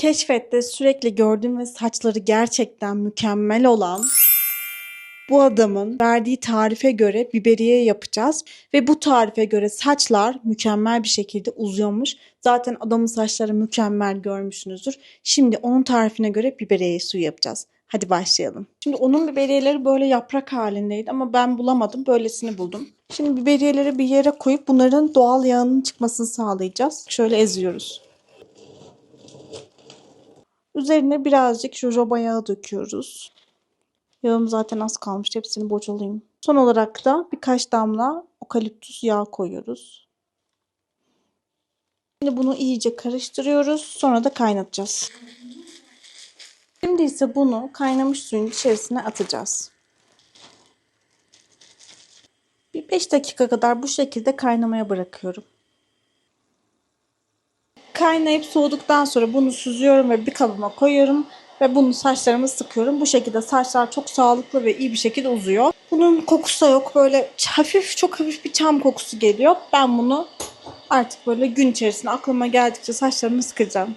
Keşfette sürekli gördüğüm ve saçları gerçekten mükemmel olan bu adamın verdiği tarife göre biberiye yapacağız ve bu tarife göre saçlar mükemmel bir şekilde uzuyormuş. Zaten adamın saçları mükemmel görmüşsünüzdür. Şimdi onun tarifine göre biberiye suyu yapacağız. Hadi başlayalım. Şimdi onun biberiyeleri böyle yaprak halindeydi ama ben bulamadım. Böylesini buldum. Şimdi biberiyeleri bir yere koyup bunların doğal yağının çıkmasını sağlayacağız. Şöyle eziyoruz. Üzerine birazcık jojoba yağı döküyoruz. Yağım zaten az kalmış. Hepsini bocalayayım. Son olarak da birkaç damla okaliptüs yağı koyuyoruz. Şimdi bunu iyice karıştırıyoruz. Sonra da kaynatacağız. Şimdi ise bunu kaynamış suyun içerisine atacağız. Bir 5 dakika kadar bu şekilde kaynamaya bırakıyorum. Kaynayıp soğuduktan sonra bunu süzüyorum ve bir kabıma koyuyorum ve bunu saçlarıma sıkıyorum. Bu şekilde saçlar çok sağlıklı ve iyi bir şekilde uzuyor. Bunun kokusu da yok. Böyle hafif çok hafif bir çam kokusu geliyor. Ben bunu artık böyle gün içerisinde aklıma geldikçe saçlarımı sıkacağım.